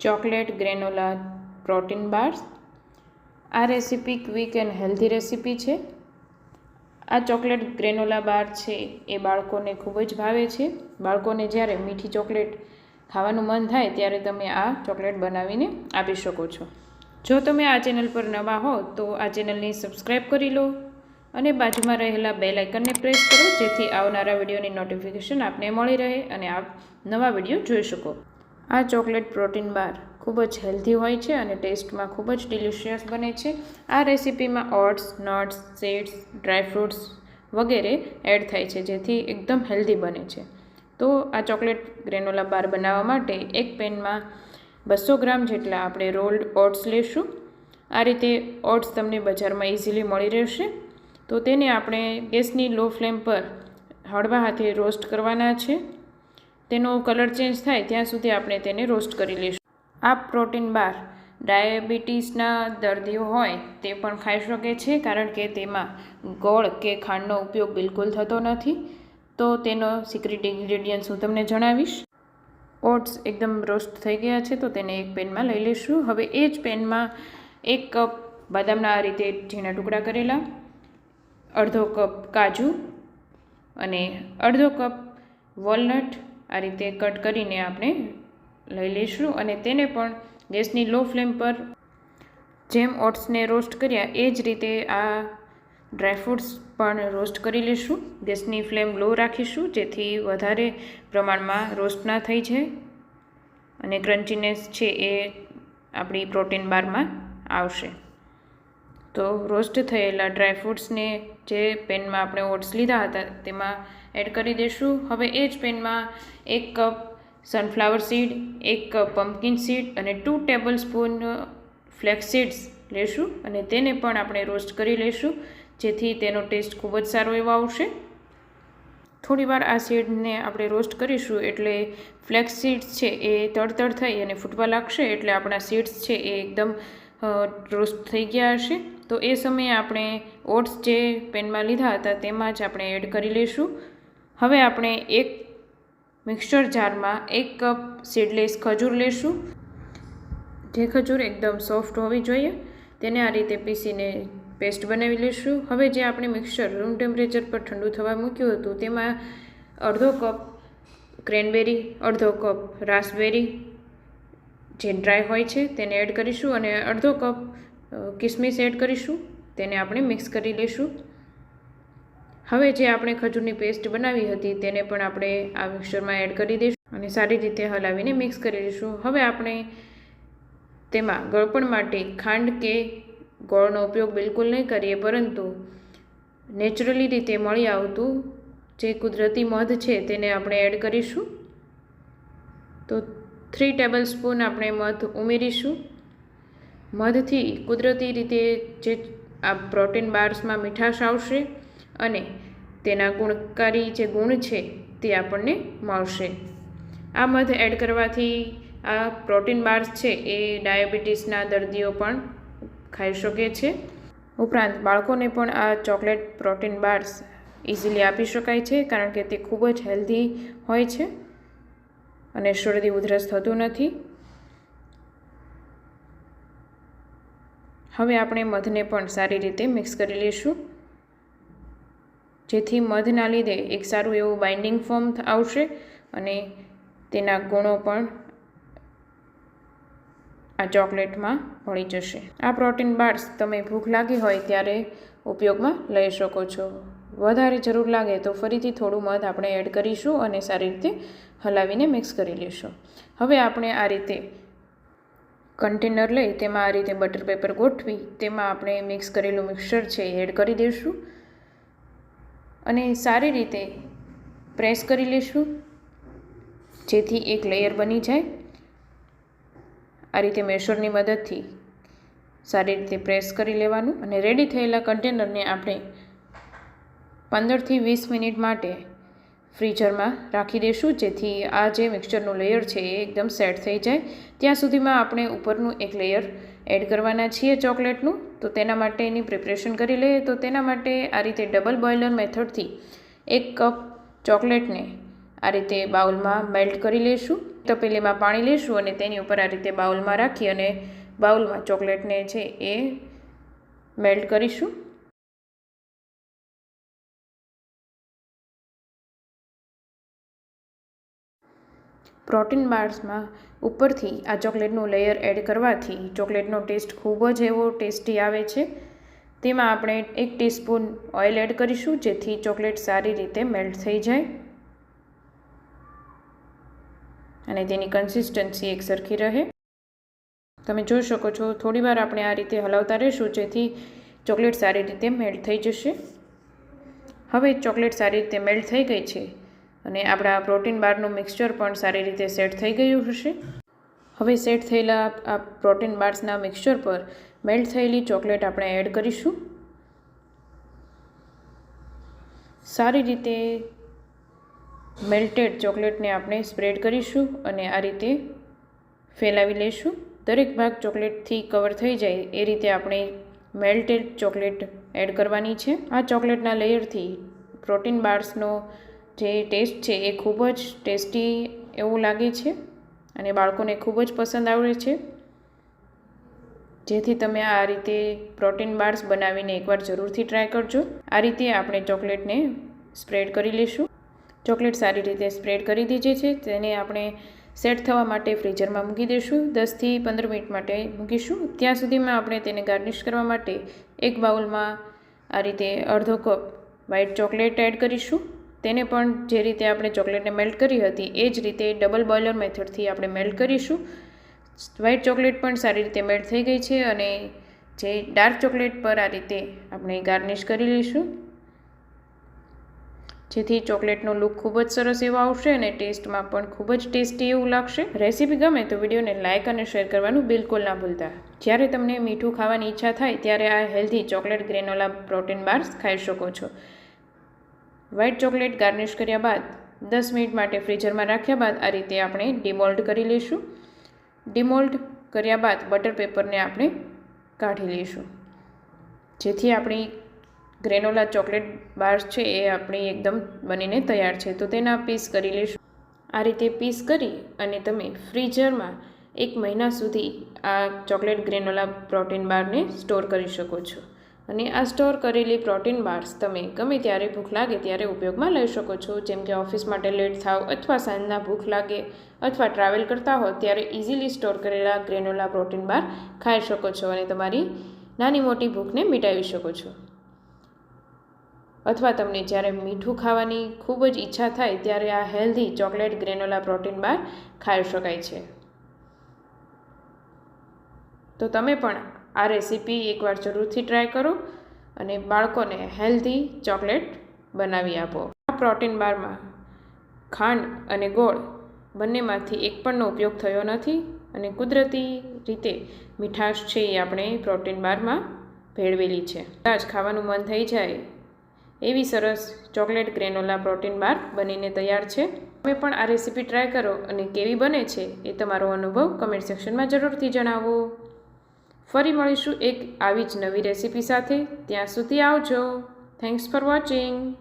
Chocolate, granola, protein bars. આ recipe quick and healthy recipe છે. આ ચોકલેટ, ગ્રેનોલા બાર છે એ બાળકોને ખૂબ જ ભાવે છે. બાળકોને જ્યારે મીઠી ચોકલેટ ખાવાનું મન થાય ત્યારે તમે આ ચોકલેટ બનાવીને આપી શકો છો. જો તમે આ ચેનલ પર નવા હો તો આ ચેનલને સબસ્ક્રાઈબ કરી લો અને બાજુમાં રહેલા બેલ આઇકનને પ્રેસ કરો જેથી આવનારા વિડીયોની નોટિફિકેશન આપને મળી રહે અને આપ નવા વીડિયો જોઈ શકો. આ ચોકલેટ પ્રોટીન બાર ખૂબ જ હેલ્ધી હોય છે અને ટેસ્ટમાં ખૂબ જ ડિલિશિયસ બને છે. આ રેસીપીમાં oats, nuts, seeds dry fruits વગેરે એડ થાય છે, જેથી એકદમ હેલ્ધી બને છે. તો આ ચોકલેટ ગ્રેનોલા બાર બનાવવા માટે એક પેનમાં બસો ગ્રામ જેટલા આપણે રોલ્ડ ઓટ્સ લેશું. આ રીતે ઓટ્સ તમને બજારમાં ઇઝીલી મળી રહેશે. તો તેને આપણે ગેસની લો ફ્લેમ પર હળવા હાથે રોસ્ટ કરવાના છે. તેનો કલર ચેન્જ થાય ત્યાં સુધી આપણે તેને રોસ્ટ કરી લઈશું. આ પ્રોટીન બાર ડાયાબિટીસના દર્દીઓ હોય તે પણ ખાઈ શકે છે, કારણ કે તેમાં ગોળ કે ખાંડનો ઉપયોગ બિલકુલ થતો નથી. તો તેનો સિક્રેટ ઇન્ગ્રેડિયન્ટ્સ હું તમને જણાવીશ. ઓટ્સ એકદમ રોસ્ટ થઈ ગયા છે, તો તેને એક પેનમાં લઈ લઈશું. હવે એ જ પેનમાં એક કપ બદામના આ રીતે ઝીણા ટુકડા કરેલા, અડધો કપ કાજુ અને અડધો કપ વોલનટ આ રીતે કટ કરીને આપણે લઈ લઈશું અને તેને પણ ગેસની લો ફ્લેમ પર જેમ ઓટ્સને રોસ્ટ કર્યા એ જ રીતે આ ડ્રાયફ્રૂટ્સ પણ રોસ્ટ કરી લઈશું. ગેસની ફ્લેમ લો રાખીશું જેથી વધારે પ્રમાણમાં રોસ્ટ ના થઈ જાય અને ક્રન્ચીનેસ છે એ આપણી પ્રોટીન બારમાં આવશે. તો રોસ્ટ થયેલા ડ્રાયફ્રૂટ્સને જે પેનમાં આપણે ઓટ્સ લીધા હતા, તેમાં એડ કરી દઈશું હવે એ જ પેનમાં એક કપ સનફ્લાવર સીડ એક કપ પમ્પકિન સીડ અને two tablespoon flax seeds લેશું અને તેને પણ આપણે રોસ્ટ કરી લઈશું જેથી તેનો ટેસ્ટ ખૂબ જ સારો એવો આવશે. થોડીવાર આ સીડને આપણે રોસ્ટ કરીશું એટલે ફ્લેક્સ સીડ્સ છે એ તડતડ થઈ અને ફૂટવા લાગશે એટલે આપણા સીડ્સ છે એ એકદમ રોસ્ટ થઈ ગયા હશે. તો એ સમયે આપણે ઓટ્સ જે પેનમાં લીધા હતા તેમાં જ આપણે એડ કરી લઈશું. હવે આપણે એક મિક્સર જારમાં એક કપ સીડલેસ ખજૂર લેશું. જે ખજૂર એકદમ સોફ્ટ હોવી જોઈએ. તેને આ રીતે પીસીને પેસ્ટ બનાવી લઈશું. હવે જે આપણે મિક્સર રૂમ ટેમ્પરેચર પર ઠંડુ થવા મૂક્યું હતું તેમાં અડધો કપ ક્રેનબેરી, અડધો કપ રાસબેરી જે ડ્રાય હોય છે તેને એડ કરીશું અને અડધો કપ કિસમિસ એડ કરીશું, તેને આપણે મિક્સ કરી લઈશું હવે જે આપણે ખજૂરની પેસ્ટ બનાવી હતી તેને પણ આપણે આ મિક્સરમાં એડ કરી દઈશું અને સારી રીતે હલાવીને મિક્સ કરી દઈશું. હવે આપણે તેમાં ગળપણ માટે ખાંડ કે ગોળનો ઉપયોગ બિલકુલ નહીં કરીએ, પરંતુ નેચરલી રીતે મળી આવતું જે કુદરતી મધ છે તેને આપણે એડ કરીશું. તો થ્રી ટેબલ સ્પૂન આપણે મધ ઉમેરીશું. મધથી કુદરતી રીતે જે આ પ્રોટીન બાર્સમાં મીઠાશ આવશે અને તેના ગુણકારી જે ગુણ છે તે આપણને મળશે. આ મધ એડ કરવાથી આ પ્રોટીન બાર્સ છે એ ડાયાબિટીસના દર્દીઓ પણ ખાઈ શકે છે. ઉપરાંત બાળકોને પણ આ ચોકલેટ પ્રોટીન બાર્સ ઇઝીલી આપી શકાય છે કારણ કે તે ખૂબ જ હેલ્ધી હોય છે અને શરદી ઉધરસ થતું નથી. હવે આપણે મધને પણ સારી રીતે મિક્સ કરી લઈશું. જેથી મધના લીધે એક સારું એવું બાઇન્ડિંગ ફોર્મ આવશે અને તેના ગુણો પણ આ ચોકલેટમાં મળી જશે. આ પ્રોટીન બાર્સ તમે ભૂખ લાગી હોય ત્યારે ઉપયોગમાં લઈ શકો છો. વધારે જરૂર લાગે તો ફરીથી થોડું મધ આપણે એડ કરીશું અને સારી રીતે હલાવીને મિક્સ કરી લઈશું. હવે આપણે આ રીતે કન્ટેનર લઈ, તેમાં આ રીતે બટર પેપર ગોઠવી, તેમાં આપણે મિક્સ કરેલું મિક્સર છે એ એડ કરી દઈશું. અને સારી રીતે પ્રેસ કરી લઈશું, જેથી એક લેયર બની જાય. આ રીતે મેશરની મદદથી સારી રીતે પ્રેસ કરી લેવાનું. અને રેડી થયેલા કન્ટેનરને આપણે પંદરથી વીસ મિનિટ માટે ફ્રીઝરમાં રાખી દઈશું, જેથી આ જે મિક્સચરનું લેયર છે એ એકદમ સેટ થઈ જાય. ત્યાં સુધીમાં આપણે ઉપરનું એક લેયર એડ કરવાના છીએ ચોકલેટનું તો તેના માટે એની પ્રિપરેશન કરી લઈએ. તો તેના માટે આ રીતે ડબલ બોઇલર મેથડથી એક કપ ચોકલેટને આ રીતે બાઉલમાં મેલ્ટ કરી લઈશું. તપેલીમાં પાણી લઈશું અને તેની ઉપર આ રીતે બાઉલમાં રાખી અને બાઉલમાં ચોકલેટને છે એ મેલ્ટ કરીશું. પ્રોટીન બાર્સમાં ઉપરથી આ ચોકલેટનું લેયર એડ કરવાથી ચોકલેટનો ટેસ્ટ ખૂબ જ એવો ટેસ્ટી આવે છે. તેમાં આપણે એક ટીસ્પૂન ઓઇલ એડ કરીશું, જેથી ચોકલેટ સારી રીતે મેલ્ટ થઈ જાય. અને તેની કન્સિસ્ટન્સી એક સરખી રહે. તમે જોઈ શકો છો, થોડીવાર આપણે આ રીતે હલાવતા રહીશું, જેથી ચોકલેટ સારી રીતે મેલ્ટ થઈ જશે. હવે ચોકલેટ સારી રીતે મેલ્ટ થઈ ગઈ છે. અને આપણા પ્રોટીન બારનું મિક્સચર પણ સારી રીતે સેટ થઈ ગયું હશે. હવે સેટ થયેલા આ પ્રોટીન બાર્સના મિક્સચર પર મેલ્ટ થયેલી ચોકલેટ આપણે એડ કરીશું. સારી રીતે મેલ્ટેડ ચોકલેટને આપણે સ્પ્રેડ કરીશું અને આ રીતે ફેલાવી લઈશું. દરેક ભાગ ચોકલેટથી કવર થઈ જાય એ રીતે આપણે મેલ્ટેડ ચોકલેટ એડ કરવાની છે. આ ચોકલેટના લેયરથી પ્રોટીન બાર્સનો જે ટેસ્ટ છે એ ખૂબ જ ટેસ્ટી એવું લાગે છે અને બાળકોને ખૂબ જ પસંદ આવડે છે. જેથી તમે આ રીતે પ્રોટીન બાર્સ બનાવીને એકવાર જરૂરથી ટ્રાય કરજો. આ રીતે આપણે ચોકલેટને સ્પ્રેડ કરી લઈશું ચોકલેટ સારી રીતે સ્પ્રેડ કરી દીધી છે, તેને આપણે સેટ થવા માટે ફ્રીઝરમાં મૂકી દઈશું દસથી પંદર મિનિટ માટે મૂકીશું. ત્યાં સુધીમાં આપણે તેને ગાર્નિશ કરવા માટે એક બાઉલમાં આ રીતે અડધો કપ વ્હાઇટ ચોકલેટ એડ કરીશું. તેને પણ જે રીતે આપણે ચોકલેટને મેલ્ટ કરી હતી, એ જ રીતે ડબલ બોઇલર મેથડથી આપણે મેલ્ટ કરીશું. વ્હાઈટ ચોકલેટ પણ સારી રીતે મેલ્ટ થઈ ગઈ છે અને જે ડાર્ક ચોકલેટ પર આ રીતે આપણે ગાર્નિશ કરી લઈશું. જેથી ચોકલેટનો લુક ખૂબ જ સરસ એવો આવશે અને ટેસ્ટમાં પણ ખૂબ જ ટેસ્ટી એવું લાગશે. રેસીપી ગમે તો વિડીયોને લાઇક અને શેર કરવાનું બિલકુલ ના ભૂલતા. જ્યારે તમને મીઠું ખાવાની ઈચ્છા થાય, ત્યારે આ healthy chocolate granola protein bars ખાઈ શકો છો. વ્હાઇટ ચોકલેટ ગાર્નિશ કર્યા બાદ દસ મિનિટ માટે ફ્રીઝરમાં રાખ્યા બાદ આ રીતે આપણે ડિમોલ્ડ કરી લઈશું. ડિમોલ્ડ કર્યા બાદ બટર પેપરને આપણે કાઢી લઈશું. જેથી આપણી ગ્રેનોલા ચોકલેટ બાર્સ છે એ આપણી એકદમ બનીને તૈયાર છે. તો તેના પીસ કરી લઈશું. આ રીતે પીસ કરી અને તમે ફ્રીઝરમાં એક મહિના સુધી આ ચોકલેટ ગ્રેનોલા પ્રોટીન બારને સ્ટોર કરી શકો છો. અને આ સ્ટોર કરેલી પ્રોટીન બાર્સ તમે ગમે ત્યારે ભૂખ લાગે ત્યારે ઉપયોગમાં લઈ શકો છો. જેમ કે ઓફિસ માટે લેટ થાવ અથવા સાંજના ભૂખ લાગે અથવા ટ્રાવેલ કરતા હો ત્યારે ઇઝીલી સ્ટોર કરેલા ગ્રેનોલા પ્રોટીન બાર ખાઈ શકો છો અને તમારી નાની મોટી ભૂખને મિટાવી શકો છો. અથવા તમને જ્યારે મીઠું ખાવાની ખૂબ જ ઈચ્છા થાય ત્યારે આ healthy chocolate granola protein bar ખાઈ શકાય છે. તો તમે પણ આ રેસીપી એકવાર જરૂરથી ટ્રાય કરો અને બાળકોને હેલ્ધી ચોકલેટ બનાવી આપો. આ પ્રોટીન બારમાં ખાંડ અને ગોળ બંનેમાંથી એક પણનો ઉપયોગ થયો નથી અને કુદરતી રીતે મીઠાશ છે એ આપણે પ્રોટીન બારમાં ભેળવેલી છે. કદાચ ખાવાનું મન થઈ જાય એવી સરસ ચોકલેટ ગ્રેનોલા પ્રોટીન બાર બનીને તૈયાર છે. તમે પણ આ રેસીપી ટ્રાય કરો અને કેવી બને છે એ તમારો અનુભવ કમેન્ટ સેક્શનમાં જરૂરથી જણાવો. ફરી મળીશું એક આવી જ નવી રેસીપી સાથે. ત્યાં સુધી આવજો. Thanks for watching